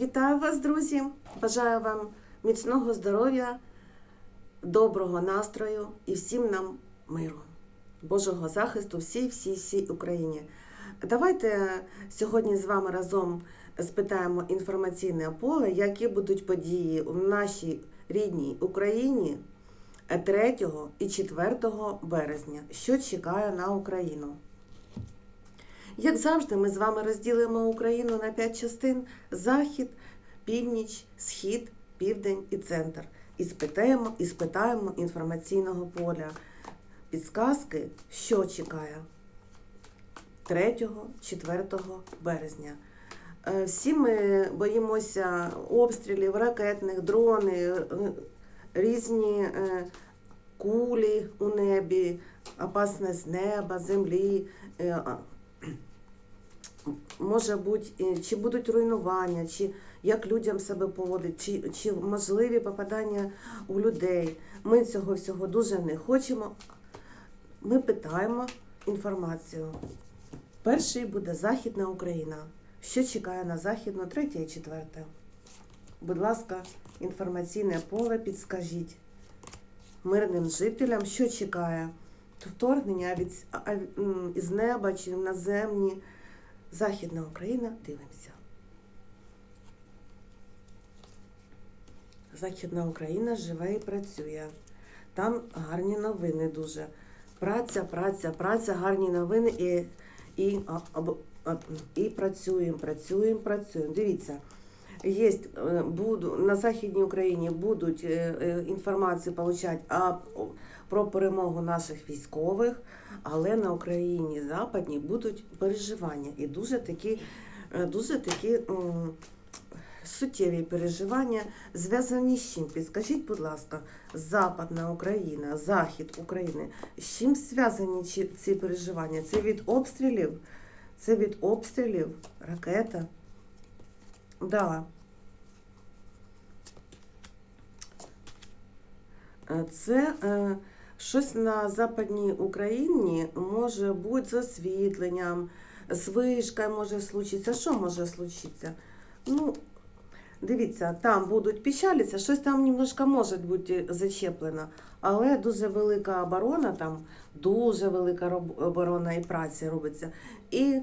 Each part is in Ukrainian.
Вітаю вас, друзі! Бажаю вам міцного здоров'я, доброго настрою і всім нам миру, Божого захисту всій, всій, всій Україні. Давайте сьогодні з вами разом спитаємо інформаційне поле, які будуть події у нашій рідній Україні 3 і 4 березня, що чекає на Україну. Як завжди, ми з вами розділимо Україну на п'ять частин: захід, північ, схід, південь і центр. І спитаємо, і спитаємо інформаційного поля. Підсказки, що чекає 3-4 березня. Е, Всі ми боїмося обстрілів, ракетних, дрони, е, різні е, кулі у небі, опасність неба, землі. Може бути, чи будуть руйнування, чи як людям себе поводить, чи, чи можливі попадання у людей. Ми цього всього дуже не хочемо. Ми питаємо інформацію. Перший буде Західна Україна. Що чекає на Західну, третє і четверте? Будь ласка, інформаційне поле підскажіть мирним жителям, що чекає вторгнення від, із неба чи наземні. Західна Україна, дивимося. Західна Україна живе і працює. Там гарні новини дуже. Праця, праця, праця, гарні новини і, і, і працюємо, працюємо, працюємо. Дивіться, є, е, буду, на Західній Україні будуть е, е, інформацію получати а, про перемогу наших військових, але на Україні Западній будуть переживання і дуже такі, е, дуже такі суттєві переживання зв'язані з чим? Підскажіть, будь ласка, Западна Україна, Захід України. З чим зв'язані ці переживання? Це від обстрілів? Це від обстрілів, ракета. Да. Е, Це е, щось на Западній Україні може бути з освітленням, з вишкою може случитися. Що може случитися? Ну, дивіться, там будуть піщалися, щось там немножко може бути зачеплено, але дуже велика оборона, там дуже велика оборона і праця робиться. І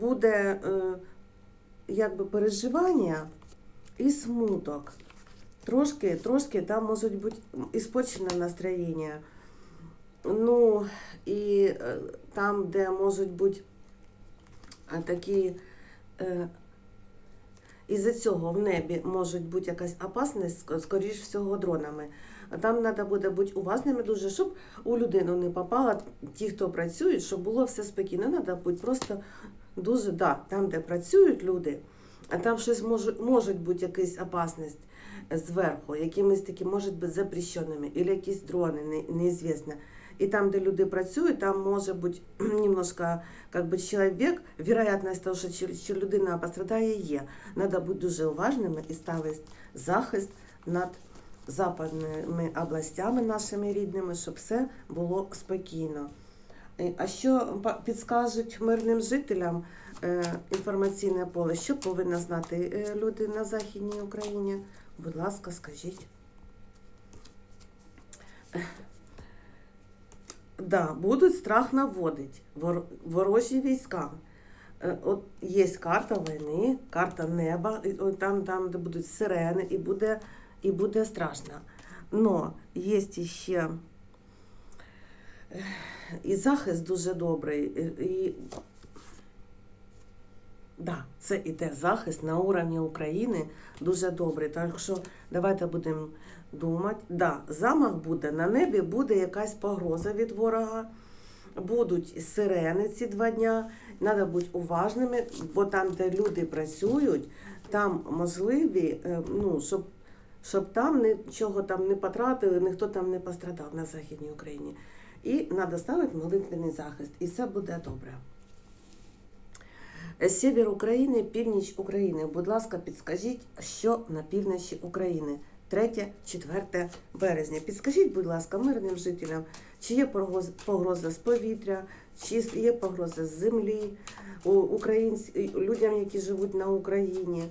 буде е, якби переживання і смуток. Трошки, трошки там можуть бути іспорчене настроєння. Ну, і е, там, де можуть бути е, такі, е, із-за цього в небі може бути якась опасність, скоріш всього, дронами. Там треба буде бути уважними дуже, щоб у людину не попало, ті, хто працюють, щоб було все спокійно. Треба бути просто дуже, да, там, де працюють люди, а там щось може, може бути якась опасність зверху, якимись такі, може бути запрещеними, або якісь дрони, не, неізвісно. І там, де люди працюють, там може бути немножко как бы, чоловік, вероятність того, що, що людина пострадає, є. Треба бути дуже уважними і ставити захист над западними областями нашими рідними, щоб все було спокійно. Е, А що підскажуть мирним жителям е, інформаційне поле? Що повинні знати е, люди на Західній Україні? Будь ласка, скажіть. Да, будуть страх наводити ворожі війська. От є карта війни, карта неба, там, там, де будуть сирени, і буде, і буде страшно. Но є ще і захист дуже добрий, і, да, це іде захист на уровні України дуже добрий. Так що давайте будемо думати. Да, замах буде, на небі буде якась погроза від ворога. Будуть сирени ці два дня. Треба бути уважними, бо там, де люди працюють, там можливі, е, ну, щоб, щоб там нічого там не потратили, ніхто там не пострадав на Західній Україні. І треба ставити молитвений захист, і все буде добре. Север України, північ України. Будь ласка, підскажіть, що на півночі України. 3-4 березня. Підскажіть, будь ласка, мирним жителям, чи є погроза з повітря, чи є погроза з землі людям, які живуть на Україні.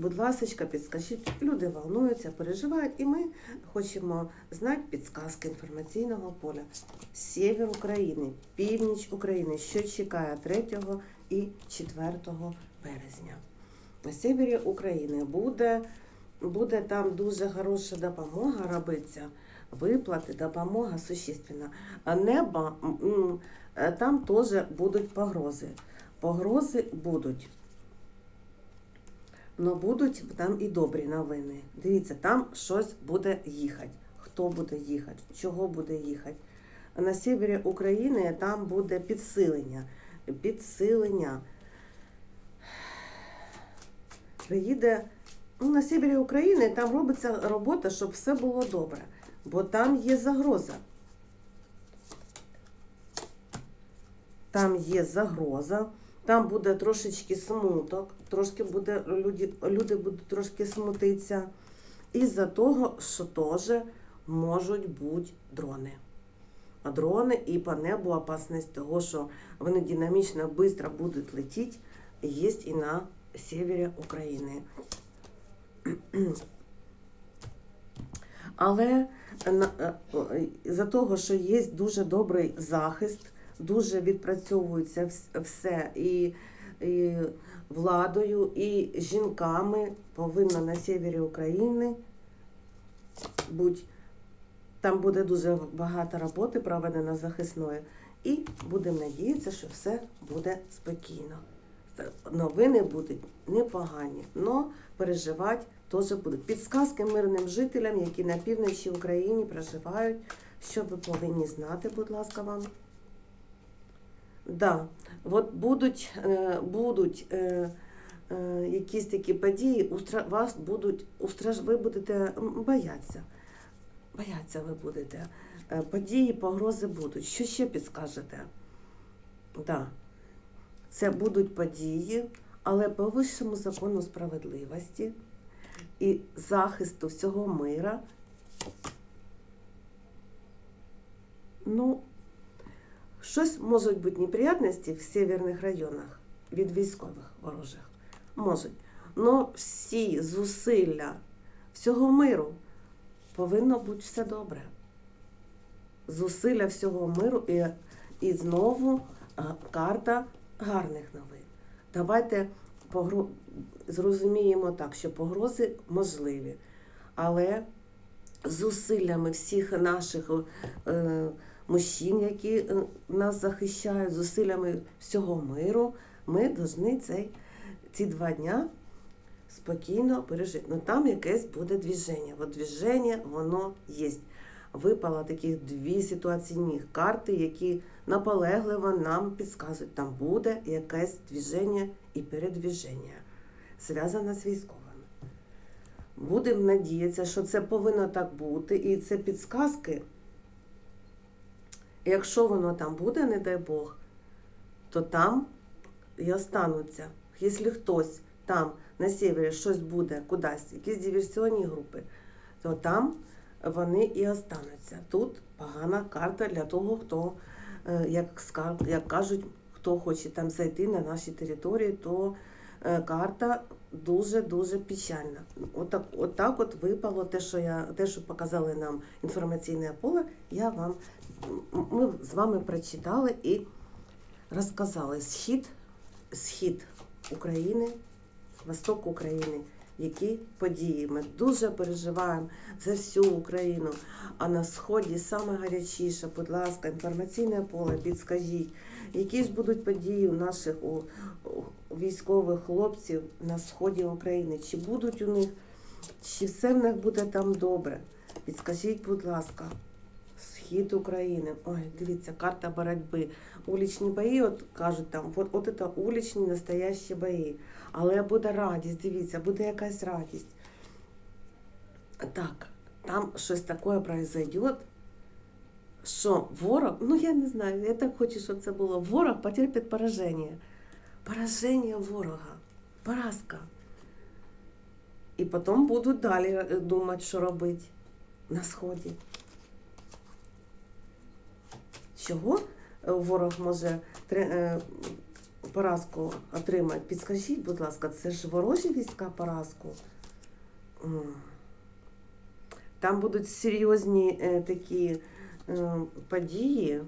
Будь ласка, підскажіть, люди волнуються, переживають, і ми хочемо знати підсказки інформаційного поля. Сєвєр України, північ України, що чекає 3 і 4 березня. На сєвєрі України буде, буде там дуже хороша допомога робиться, виплати, допомога существенна. А небо там теж будуть погрози. Погрози будуть. Но будуть там і добрі новини. Дивіться, там щось буде їхати. Хто буде їхати, чого буде їхати. На севері України там буде підсилення. Підсилення. Приїде ну, на севері України там робиться робота, щоб все було добре. Бо там є загроза. Там є загроза, там буде трошечки смуток, трошки буде люди, люди будуть трошки смутитися. Із-за того, що теж можуть бути дрони. А дрони і по небу опасність того, що вони динамічно, швидко будуть летіти, є і на севері України. Але е, за того, що є дуже добрий захист, дуже відпрацьовується все і, і владою, і жінками повинно на севері України бути. Там буде дуже багато роботи проведено захисної, і будемо надіятися, що все буде спокійно. Новини будуть непогані, але переживати теж будуть. Підсказки мирним жителям, які на півночі України проживають, що ви повинні знати, будь ласка, вам. Да, от будуть, е, будуть е, е, якісь такі події, вас будуть устраж... ви будете м, боятися. Бояться ви будете. Події, погрози будуть. Що ще підскажете? Да. Це будуть події, але по вищому закону справедливості і захисту всього мира. Ну, щось можуть бути неприятності в северних районах від військових ворожих. Можуть. Но всі зусилля всього миру повинно бути все добре. Зусилля всього миру і, і знову карта гарних новин. Давайте погро... зрозуміємо так, що погрози можливі, але зусиллями всіх наших е, мужчин, які е, нас захищають, зусиллями всього миру, ми повинні цей, ці два дня спокійно пережити. Ну там якесь буде движення. От движення, воно є. Випало таких дві ситуаційні карти, які наполегливо нам підказують, там буде якесь движення і передвіження, зв'язане з військовими. Будемо надіятися, що це повинно так бути, і це підсказки. Якщо воно там буде, не дай Бог, то там і остануться. Якщо хтось там на севері щось буде кудись, якісь диверсіонні групи, то там вони і остануться. Тут погана карта для того, хто, е, як, як кажуть, хто хоче там зайти на наші території, то е, карта дуже-дуже печальна. Отак, отак от випало те, що я те, що показали нам інформаційне поле, я вам ми з вами прочитали і розказали схід, схід України, восток України. Які події ми дуже переживаємо за всю Україну. А на сході саме гарячіше, будь ласка, інформаційне поле, підскажіть, які ж будуть події у наших у, військових хлопців на сході України? Чи будуть у них, чи все в них буде там добре? Підскажіть, будь ласка, схід України. Ой, дивіться, карта боротьби. Улічні бої, от кажуть там, от, от це улічні настоящі бої. Але буде радість, дивіться, буде якась радість. Так, там щось таке произойде, що ворог, ну я не знаю, я так хочу, щоб це було. Ворог потерпить пораження. Пораження ворога. Поразка. І потім будуть далі е, думати, що робити на сході. Чого е, ворог може е, поразку отримати. Підскажіть, будь ласка, це ж ворожі війська поразку? Там будуть серйозні е, такі е, події,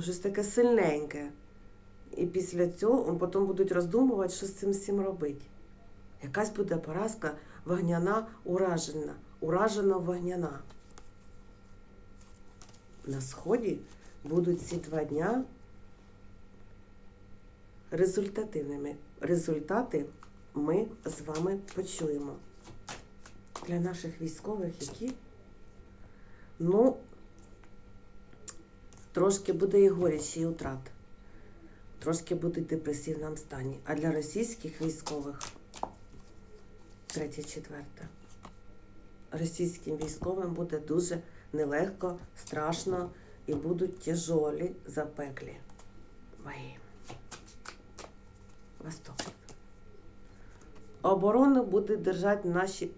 щось таке сильненьке. І після цього потім будуть роздумувати, що з цим всім робити. Якась буде поразка вогняна уражена, уражена вогняна. На сході будуть ці два дня результативними. Результати ми з вами почуємо. Для наших військових, які, ну, трошки буде і горячі і утрат. Трошки будуть в депресивному стані. А для російських військових третє, четверте. Російським військовим буде дуже нелегко, страшно і будуть тяжолі запеклі бої. Восток. Оборону буде держати наші.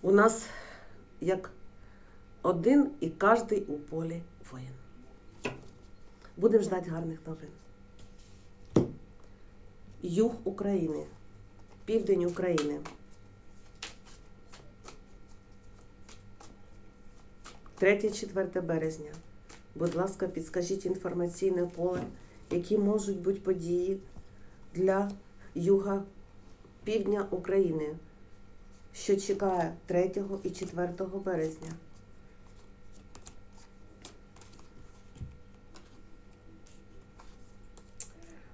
У нас як один і кожний у полі воїн. Будемо ждати гарних новин. Юг України, південь України. Третє, 4 березня. Будь ласка, підскажіть інформаційне поле, які можуть бути події для юга півдня України, що чекає 3 і 4 березня.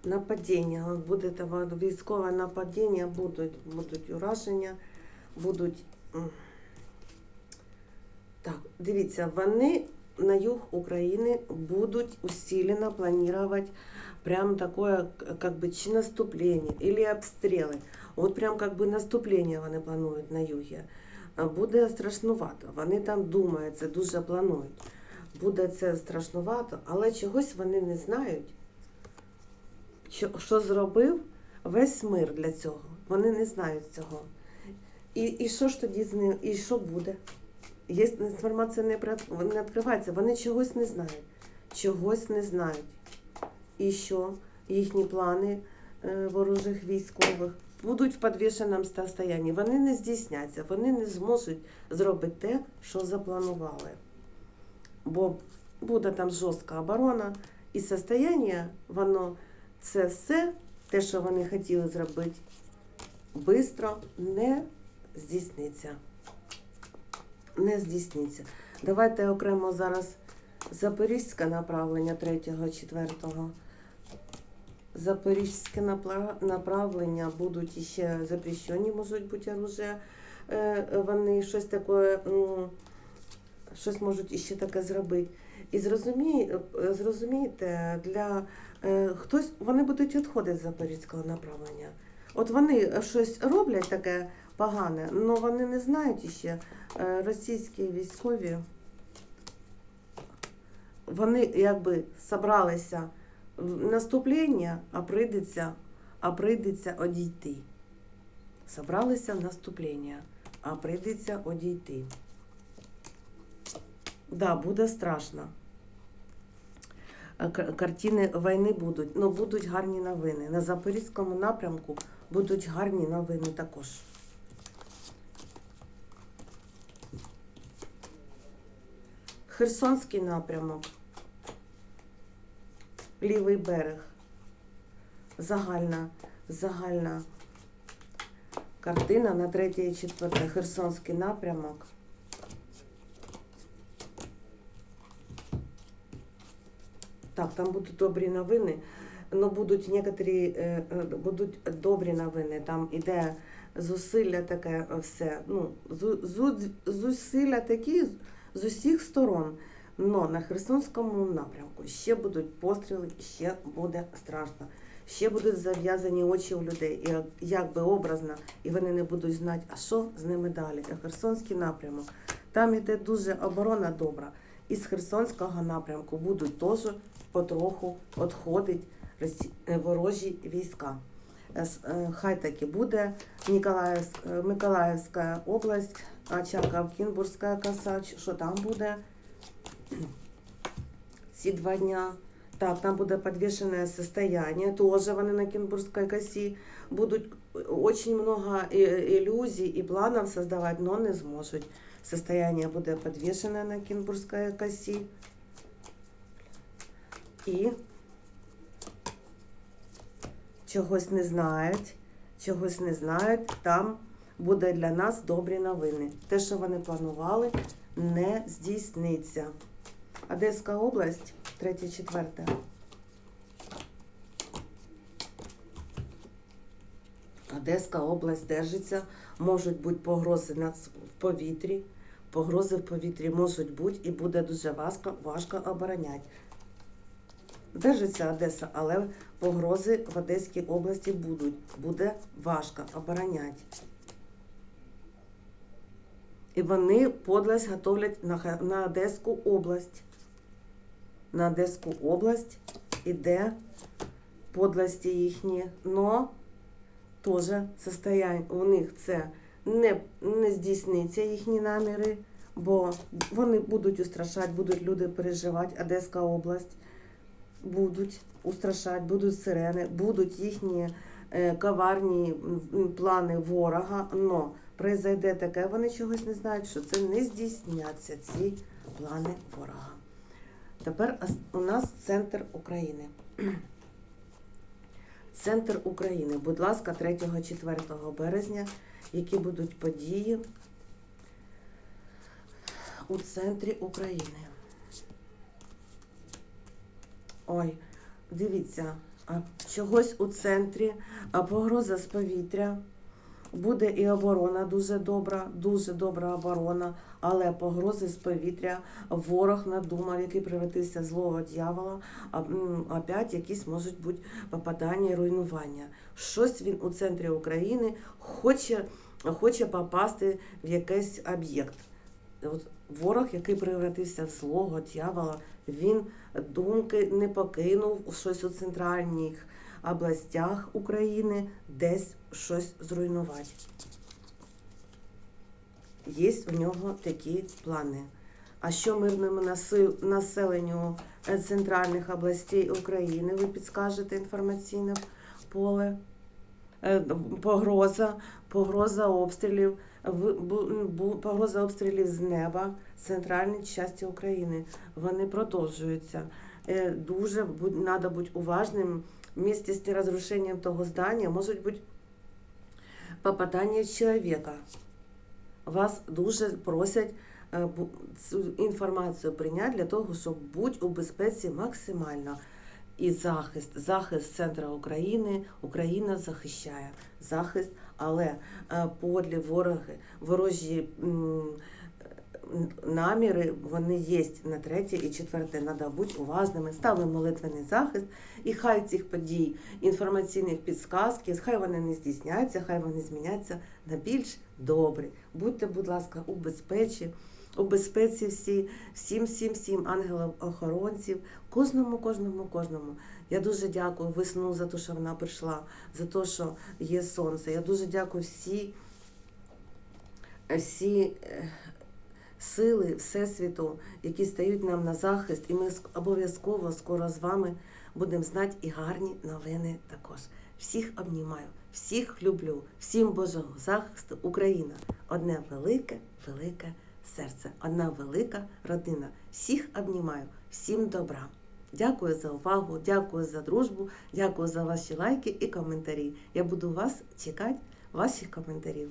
Нападіння, От буде там військове нападіння, будуть, будуть ураження, будуть. м, Так, дивіться, вони на юг України будуть усиленно планировать прям такое, к- как бы, чи наступление, или обстріли. От прям как би наступлення вони планують на югі. А Буде страшнувато. Вони там думають, це дуже планують. Буде це страшнувато, але чогось вони не знають, Що, що зробив весь мир для цього. Вони не знають цього. І, і що ж тоді з ним, і що буде? Є інформація не, не відкривається, вони чогось не знають. Чогось не знають. І що їхні плани е, ворожих військових будуть в підвішеному стані. Вони не здійсняться, вони не зможуть зробити те, що запланували. Бо буде там жорстка оборона, і состояння, воно це все, те, що вони хотіли зробити, швидко не здійсниться. Не здійсниться. Давайте окремо зараз Запорізьке направлення 3-4. Запорізьке направлення будуть іще запрещені, можуть бути оружия. Е, Вони щось таке, щось можуть іще таке зробити. І зрозумій, е, зрозумійте, для е, хтось вони будуть відходити з запорізького направлення. От вони щось роблять таке погане, але вони не знають іще е, російські військові. Вони якби собралися в наступлення, а прийдеться, а прийдеться одійти. Собралися в наступлення, а прийдеться одійти. Да, буде страшно. Е, Картини війни будуть, але будуть гарні новини. На Запорізькому напрямку будуть гарні новини також. Херсонський напрямок, лівий берег, загальна, загальна картина на третє і четверте. Херсонський напрямок. Так, там будуть добрі новини. Ну, будуть некоторі е, е, будуть добрі новини. Там іде зусилля таке е, все. Ну, зу- зу- зусилля такі з- з усіх сторон. Но на Херсонському напрямку ще будуть постріли, ще буде страшно. Ще будуть зав'язані очі у людей, і як- би образно, і вони не будуть знати, а що з ними далі. Херсонський напрямок. Там іде дуже оборона добра. Із Херсонського напрямку будуть теж потроху відходити е, ворожі війська. Е, е, Хай таки буде Ніколаївськ, е, Миколаївська область, Очаков, Кінбурзька коса, що там буде. ці два дня. Так, там буде підвішене состояние, теж вони на Кінбурзькій косі будуть очень много ілюзій і планів создавати, но не зможуть. Состояние буде підвішене на Кінбурзькій косі. І чогось не знають, чогось не знають, там буде для нас добрі новини. Те, що вони планували, не здійсниться. Одеська область, третє, четверте. Одеська область держиться, можуть бути погрози в повітрі. Погрози в повітрі можуть бути і буде дуже важко, важко обороняти. Держиться Одеса, але погрози в Одеській області будуть. Буде важко обороняти. І вони подлость готовлять на, на Одеську область. На Одеську область іде подлості їхні, но теж у них це не, не здійсниться їхні наміри, бо вони будуть устрашати, будуть люди переживати, Одеська область будуть устрашати, будуть сирени, будуть їхні е, коварні плани ворога, но произойде таке, вони чогось не знають, що це не здійсняться ці плани ворога. Тепер у нас центр України. Центр України, будь ласка, 3-4 березня, які будуть події у центрі України. Ой, дивіться, чогось у центрі, погроза з повітря. Буде і оборона дуже добра, дуже добра оборона, але погрози з повітря ворог надумав, який превратився злого дьявола, а, опять якісь можуть бути попадання і руйнування. Щось він у центрі України хоче, хоче попасти в якийсь об'єкт. От ворог, який превратився в злого дьявола, він думки не покинув щось у центральних областях України, десь щось зруйнувати. Є у нього такі плани. А що мирному населенню е, центральних областей України, ви підскажете інформаційне поле? Е, Погроза, погроза обстрілів, в- погроза обстрілів з неба в центральній часті України. Вони продовжуються. Е, Дуже треба бути уважним. Вместе з розрушенням того здання можуть бути попадання чоловіка. Вас дуже просять е, цю інформацію прийняти для того, щоб бути у безпеці максимально. І захист, захист центра України, Україна захищає захист, але е, подлі вороги, ворожі наміри, вони є на третє і четверте. Треба бути уважними, ставимо молитвений захист, і хай цих подій, інформаційних підсказки, хай вони не здійсняться, хай вони зміняться на більш добрі. Будьте, будь ласка, у безпеці, у безпеці всі, всім, всім, всім ангелам-охоронців, кожному, кожному, кожному. Я дуже дякую весну за те, що вона прийшла, за те, що є сонце. Я дуже дякую всі, всі е, сили Всесвіту, які стають нам на захист, і ми обов'язково скоро з вами будемо знати і гарні новини також. Всіх обнімаю, всіх люблю, всім Божого захисту. Україна одне велике, велике серце, одна велика родина. Всіх обнімаю, всім добра. Дякую за увагу, дякую за дружбу, дякую за ваші лайки і коментарі. Я буду вас чекати, ваших коментарів.